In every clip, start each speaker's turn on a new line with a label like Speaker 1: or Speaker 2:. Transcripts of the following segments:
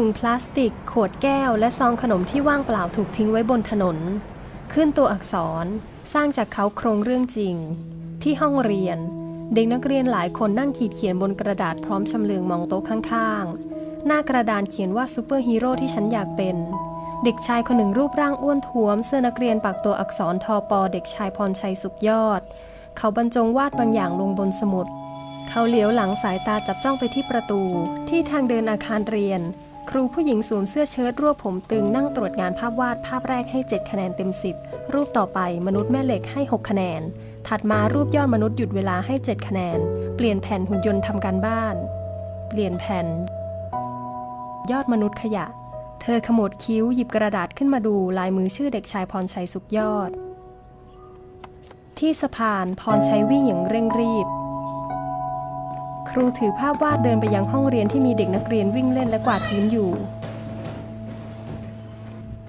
Speaker 1: ถุงพลาสติก ขวดแก้ว และซองขนมที่ว่างเปล่าถูกทิ้งไว้บนถนน ขึ้นตัวอักษร สร้างจากเขาโครงเรื่องจริง ที่ห้องเรียน เด็กนักเรียนหลายคนนั่งขีดเขียนบนกระดาษพร้อมชำเลืองมองโต๊ะข้างๆ หน้ากระดานเขียนว่าซูเปอร์ฮีโร่ที่ฉันอยากเป็น เด็กชายคนหนึ่งรูปร่างอ้วนท้วม เสื้อนักเรียนปักตัวอักษรทอปอเด็กชายพรชัยสุขยอด เขาบรรจงวาดบางอย่างลงบนสมุดเขาเหลียวหลังสายตาจับจ้องไปที่ประตู ที่ทางเดินอาคารเรียน ครูผู้หญิงสวมเสื้อเชิ้ตรวบผมตึงนั่งตรวจงานภาพวาดภาพแรกให้ 7 คะแนนเต็ม 10 รูปต่อไปมนุษย์แม่เหล็กให้ 6 คะแนน ถัดมารูปยอดมนุษย์หยุดเวลาให้ 7 คะแนน เปลี่ยนแผ่นหุ่นยนต์ทำการบ้าน เปลี่ยนแผ่น ยอดมนุษย์ขยะ เธอขมวดคิ้วหยิบกระดาษขึ้นมาดูลายมือชื่อเด็กชายพรชัยสุขยอด ที่สะพานพรชัยวิ่งอย่างเร่งรีบ รูถือภาพวาดเดินไปยังห้องเรียนที่มีเด็กนักเรียนวิ่งเล่นและกวาดพื้นอยู่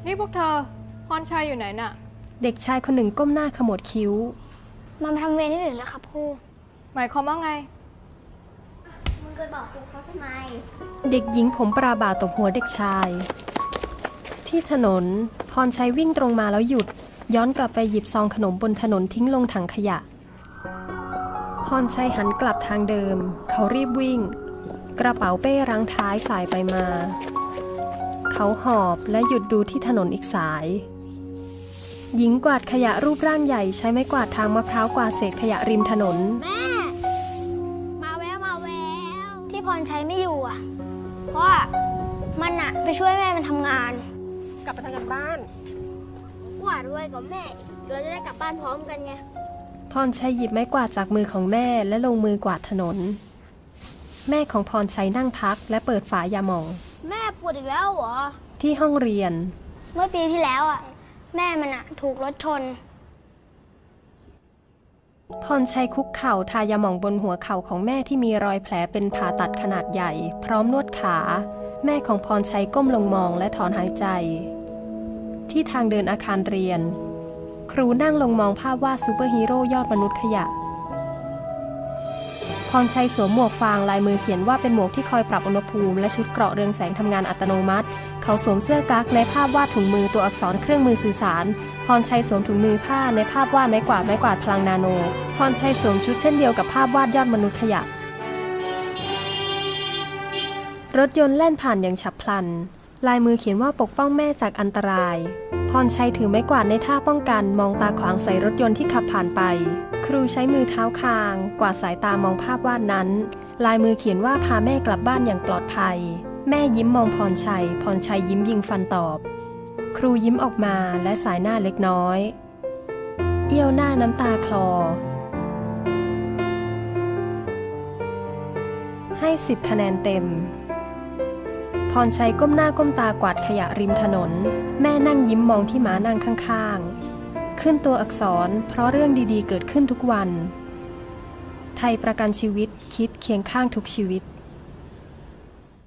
Speaker 2: นี่พวกเธอพรชัยอยู่ไหนน่ะ
Speaker 1: เด็กชายคนหนึ่งก้มหน้าขมวดคิ้ว
Speaker 3: มันมาทำเวรที่อื่นแล้วครับครู
Speaker 2: หมายความว่าไง
Speaker 3: มึงเคยบอกครูเขาทำไม
Speaker 1: เด็กหญิงผมปราบาตบหัวเด็กชาย ที่ถนนพรชัยวิ่งตรงมาแล้วหยุด ย้อนกลับไปหยิบซองขนมบนถนนทิ้งลงถังขยะ พรชัยหันกลับทางเดิม เขารีบวิ่ง กระเป๋าเป้รั้งท้ายสายไปมา เขาหอบและหยุดดูที่ถนนอีกสาย หญิงกวาดขยะรูปร่างใหญ่ใช้ไม้กวาดทางมะพร้าวกวาดเศษขยะริมถนน
Speaker 3: แม่ มาแววมาแววที่พรชัยไม่อยู่อะ เพราะว่ามันอะไปช่วยแม่มันทำงาน
Speaker 4: กลับไปทำกันบ้าน
Speaker 3: กว่าด้วยกับแม่ เราจะได้กลับบ้านพร้อมกันไง
Speaker 1: พรชัยหยิบไม้กวาดจากมือของแม่และลงมือกวาดถนน แม่ของพรชัยนั่งพักและเปิดฝายาหมอง
Speaker 3: แม่ปวดอีกแล้วเหรอ
Speaker 1: ที่ห้องเรียน
Speaker 3: เมื่อปีที่แล้วอะ แม่มันอะถูกรถชน
Speaker 1: พรชัยคุกเข่าทายาหมองบนหัวเข่าของแม่ที่มีรอยแผลเป็นผ่าตัดขนาดใหญ่ พร้อมนวดขา แม่ของพรชัยก้มลงมองและถอนหายใจ ที่ทางเดินอาคารเรียน ครูนั่งลงมองภาพวาดซูเปอร์ฮีโร่ยอดมนุษย์ขยะ พรชัยสวมหมวกฟางลายมือเขียนว่าเป็นหมวกที่คอยปรับอุณหภูมิและชุดเกราะเรืองแสงทำงานอัตโนมัติ เขาสวมเสื้อกั๊กในภาพวาดถุงมือตัวอักษรเครื่องมือสื่อสาร พรชัยสวมถุงมือผ้าในภาพวาดไม้กวาดไม้กวาดพลังนาโน พรชัยสวมชุดเช่นเดียวกับภาพวาดยอดมนุษย์ขยะ รถยนต์แล่นผ่านอย่างฉับพลัน ลายมือเขียนว่าปกป้องแม่จากอันตราย พรชัยถือไม้กวาดในท่าป้องกันมองตาขวางใส่รถยนต์ที่ขับผ่านไป ครูใช้มือเท้าคาง กวาดสายตามองภาพวาดนั้น ลายมือเขียนว่าพาแม่กลับบ้านอย่างปลอดภัย แม่ยิ้มมองพรชัย พรชัยยิ้มยิงฟันตอบ ครูยิ้มออกมาและสายหน้าเล็กน้อย เอี้ยวหน้าน้ำตาคลอ ให้สิบคะแนนเต็ม รชัยก้มหน้าก้มตากวาดขยะริมถนน แม่นั่งยิ้มมองที่หมานั่งข้างๆ ขึ้นตัวอักษรเพราะเรื่องดีๆ เกิดขึ้นทุกวัน ไทยประกันชีวิตคิดเคียงข้างทุกชีวิต